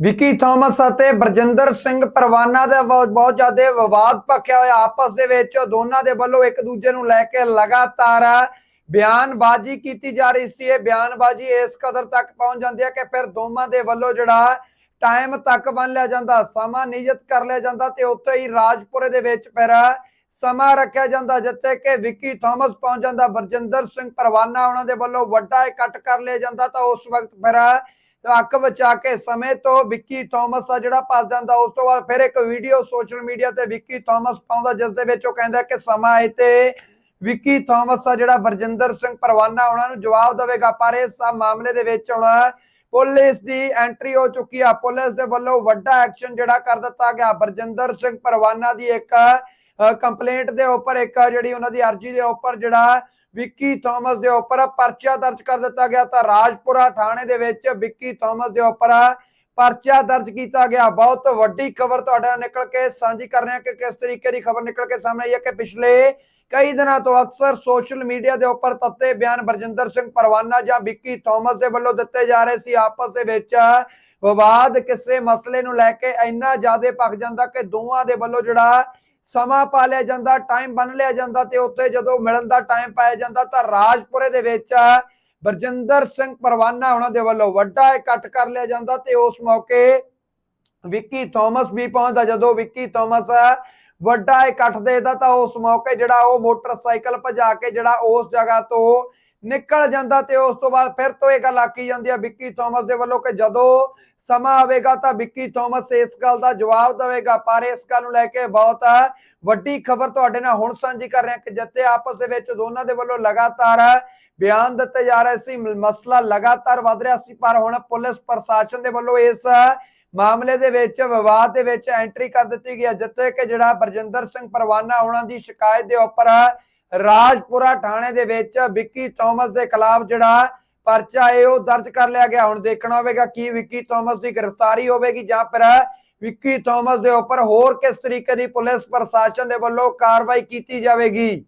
ਵਿਕੀ Thomas ਅਤੇ ਬਰਜਿੰਦਰ ਸਿੰਘ ਪਰਵਾਨਾ ਦਾ ਬਹੁਤ ਬਹੁਤ ਜ਼ਿਆਦਾ ਵਿਵਾਦ ਭਖਿਆ ਹੋਇਆ। ਆਪਸ ਦੇ ਵਿੱਚ ਦੋਨਾਂ ਦੇ ਵੱਲੋਂ ਇੱਕ ਦੂਜੇ ਨੂੰ ਲੈ ਕੇ ਲਗਾਤਾਰ ਬਿਆਨਬਾਜ਼ੀ ਕੀਤੀ ਜਾ ਰਹੀ ਸੀ। ਇਹ ਬਿਆਨਬਾਜ਼ੀ ਇਸ ਕਦਰ ਤੱਕ ਪਹੁੰਚ ਜਾਂਦੀ ਹੈ ਕਿ ਫਿਰ ਦੋਵਾਂ ਦੇ ਵੱਲੋਂ ਜਿਹੜਾ ਟਾਈਮ ਤੱਕ ਬੰਨ ਲਿਆ ਜਾਂਦਾ, ਸਮਾਂ ਨਿਯਤ ਕਰ ਲਿਆ ਜਾਂਦਾ ਤੇ ਉੱਥੇ ਹੀ ਰਾਜਪੁਰੇ ਦੇ ਵਿੱਚ ਫਿਰ ਸਮਾਂ ਰੱਖਿਆ ਜਾਂਦਾ, ਜਿੱਥੇ ਕਿ ਵਿੱਕੀ ਥਾਮਸ ਪਹੁੰਚ ਜਾਂਦਾ, ਬਰਜਿੰਦਰ ਸਿੰਘ ਪਰਵਾਨਾ ਉਹਨਾਂ ਦੇ ਵੱਲੋਂ ਵੱਡਾ ਇਕੱਠ ਕਰ ਲਿਆ ਜਾਂਦਾ ਤਾਂ ਉਸ ਵਕਤ ਫਿਰ ਅੱਖ ਬਚਾ ਕੇ ਸਮੇਂ ਤੋਂ ਵਿੱਕੀ ਥਾਮਸ ਆ ਜਿਹੜਾ ਫਸ ਜਾਂਦਾ, ਉਸ ਤੋਂ ਬਾਅਦ ਫਿਰ ਇੱਕ ਵੀਡੀਓ ਸੋਸ਼ਲ ਮੀਡੀਆ ਤੇ ਵਿੱਕੀ ਥਾਮਸ ਪਾਉਂਦਾ, ਜਿਸ ਦੇ ਵਿੱਚ ਉਹ ਕਹਿੰਦਾ ਕਿ ਸਮਾਂ ਆਏ ਤੇ ਵਿੱਕੀ ਥਾਮਸ ਆ ਜਿਹੜਾ ਬਰਜਿੰਦਰ ਸਿੰਘ ਪਰਵਾਨਾ, ਉਹਨਾਂ ਨੂੰ ਜਵਾਬ ਦੇਵੇਗਾ, ਪਰ ਇਸ ਸਭ ਮਾਮਲੇ ਦੇ ਵਿੱਚ ਹੁਣ ਪੁਲਿਸ ਦੀ ਐਂਟਰੀ ਹੋ ਚੁੱਕੀ ਆ। ਪੁਲਿਸ ਦੇ ਵੱਲੋਂ ਵੱਡਾ ਐਕਸ਼ਨ ਜਿਹੜਾ ਕਰ ਦਿੱਤਾ ਗਿਆ। ਬਰਜਿੰਦਰ ਸਿੰਘ ਪਰਵਾਨਾ ਦੀ ਇੱਕ ਕੰਪਲੇਂਟ ਦੇ ਉੱਪਰ ਇੱਕ ਜਿਹੜੀ ਉਹਨਾਂ ਦੀ ਅਰਜੀ ਦੇ ਉੱਪਰ ਜਿਹੜਾ ਵਿੱਕੀ ਥਾਮਸ ਦੇ ਉੱਪਰ ਪਰਚਾ ਦਰਜ ਕਰ ਦਿੱਤਾ ਗਿਆ ਤਾਂ ਰਾਜਪੁਰਾ ਥਾਣੇ ਦੇ ਵਿੱਚ ਵਿੱਕੀ ਥਾਮਸ ਦੇ ਉੱਪਰ ਪਰਚਾ ਦਰਜ ਕੀਤਾ ਗਿਆ। ਬਹੁਤ ਵੱਡੀ ਖਬਰ ਤੁਹਾਡੇ ਨਾਲ ਨਿਕਲ ਕੇ ਸਾਂਝੀ ਕਰ ਰਹੇ ਹਾਂ ਕਿ ਕਿਸ ਤਰੀਕੇ ਦੀ ਖਬਰ ਨਿਕਲ ਕੇ ਸਾਹਮਣੇ ਆਈ ਹੈ ਕਿ ਪਿਛਲੇ ਕਈ ਦਿਨਾਂ ਤੋਂ ਅਕਸਰ ਸੋਸ਼ਲ ਮੀਡੀਆ ਦੇ ਉੱਪਰ ਤੱਤੇ ਬਿਆਨ ਬਰਜਿੰਦਰ ਸਿੰਘ ਪਰਵਾਨਾ ਜਾਂ ਵਿੱਕੀ ਥਾਮਸ ਦੇ ਵੱਲੋਂ ਦਿੱਤੇ ਜਾ ਰਹੇ ਸੀ। ਆਪਸ ਦੇ ਵਿੱਚ ਵਿਵਾਦ, ਕਿਸੇ ਮਸਲੇ ਨੂੰ ਲੈ ਕੇ ਇੰਨਾ ਜ਼ਿਆਦਾ ਭਖ ਜਾਂਦਾ ਕਿ ਦੋਵਾਂ ਦੇ ਵੱਲੋਂ ਜਿਹੜਾ ਸਮਾਂ ਪਾ ਲਿਆ ਜਾਂਦਾ ਟਾਈਮ ਬੰਨ ਲਿਆ ਜਾਂਦਾ ਤੇ ਉੱਥੇ ਜਦੋਂ ਮਿਲਣ ਦਾ ਟਾਈਮ ਪਾਇਆ ਜਾਂਦਾ ਤਾਂ ਰਾਜਪੁਰੇ ਦੇ ਵਿੱਚ ਬਰਜਿੰਦਰ ਸਿੰਘ ਪਰਵਾਨਾ ਉਹਨਾਂ ਦੇ ਵੱਲੋਂ ਵੱਡਾ ਇਕੱਠ ਕਰ ਲਿਆ ਜਾਂਦਾ ਤੇ ਉਸ ਮੌਕੇ ਵਿੱਕੀ ਥਾਮਸ ਵੀ ਪਹੁੰਚਦਾ, ਜਦੋਂ ਵਿੱਕੀ ਥਾਮਸ ਵੱਡਾ ਇਕੱਠ ਦੇਦਾ ਤਾਂ ਉਸ ਮੌਕੇ ਜਿਹੜਾ ਉਹ ਮੋਟਰਸਾਈਕਲ ਭਜਾ ਕੇ ਜਿਹੜਾ ਉਸ ਜਗ੍ਹਾ ਤੋਂ ਨਿਕਲ ਜਾਂਦਾ ਤੇ ਉਸ ਤੋਂ ਬਾਅਦ ਫਿਰ ਤੋਂ ਇਹ ਗੱਲ ਆਕੀ ਜਾਂਦੀ ਹੈ ਵਿੱਕੀ ਥਾਮਸ ਦੇ ਵੱਲੋਂ ਕਿ ਜਦੋਂ ਸਮਾਂ ਆਵੇਗਾ ਤਾਂ ਵਿੱਕੀ ਥਾਮਸ ਇਸ ਗੱਲ ਦਾ ਜਵਾਬ ਦੇਵੇਗਾ। ਪਰ ਇਸ ਗੱਲ ਨੂੰ ਲੈ ਕੇ ਬਹੁਤ ਵੱਡੀ ਖਬਰ ਤੁਹਾਡੇ ਨਾਲ ਹੁਣ ਸਾਂਝੀ ਕਰ ਰਹੇ ਹਾਂ ਕਿ ਜਿੱਤੇ ਆਪਸ ਦੇ ਵਿੱਚ ਦੋਨਾਂ ਦੇ ਵੱਲੋਂ ਲਗਾਤਾਰ ਬਿਆਨ ਦਿੱਤੇ ਜਾ ਰਹੇ ਸੀ ਮਸਲਾ ਲਗਾਤਾਰ ਵਧ ਰਿਹਾ ਸੀ, ਪਰ ਹੁਣ ਪੁਲਿਸ ਪ੍ਰਸ਼ਾਸਨ ਦੇ ਵੱਲੋਂ ਇਸ ਮਾਮਲੇ ਦੇ ਵਿੱਚ, ਵਿਵਾਦ ਦੇ ਵਿੱਚ ਐਂਟਰੀ ਕਰ ਦਿੱਤੀ ਗਈ ਹੈ, ਜਿੱਥੇ ਕਿ ਜਿਹੜਾ ਬਰਜਿੰਦਰ ਸਿੰਘ ਪਰਵਾਨਾ, ਉਹਨਾਂ ਦੀ ਸ਼ਿਕਾਇਤ ਦੇ ਉੱਪਰ ਰਾਜਪੁਰਾ ਥਾਣੇ ਦੇ ਵਿੱਚ ਵਿੱਕੀ ਥਾਮਸ ਦੇ ਖਿਲਾਫ ਜਿਹੜਾ ਪਰਚਾ ਹੈ, ਉਹ ਦਰਜ ਕਰ ਲਿਆ ਗਿਆ। ਹੁਣ ਦੇਖਣਾ ਹੋਵੇਗਾ ਕੀ ਵਿੱਕੀ ਥਾਮਸ ਦੀ ਗ੍ਰਿਫਤਾਰੀ ਹੋਵੇਗੀ ਜਾਂ ਫਿਰ ਵਿੱਕੀ ਥਾਮਸ ਦੇ ਉੱਪਰ ਹੋਰ ਕਿਸ ਤਰੀਕੇ ਦੀ ਪੁਲਿਸ ਪ੍ਰਸ਼ਾਸਨ ਦੇ ਵੱਲੋਂ ਕਾਰਵਾਈ ਕੀਤੀ ਜਾਵੇਗੀ।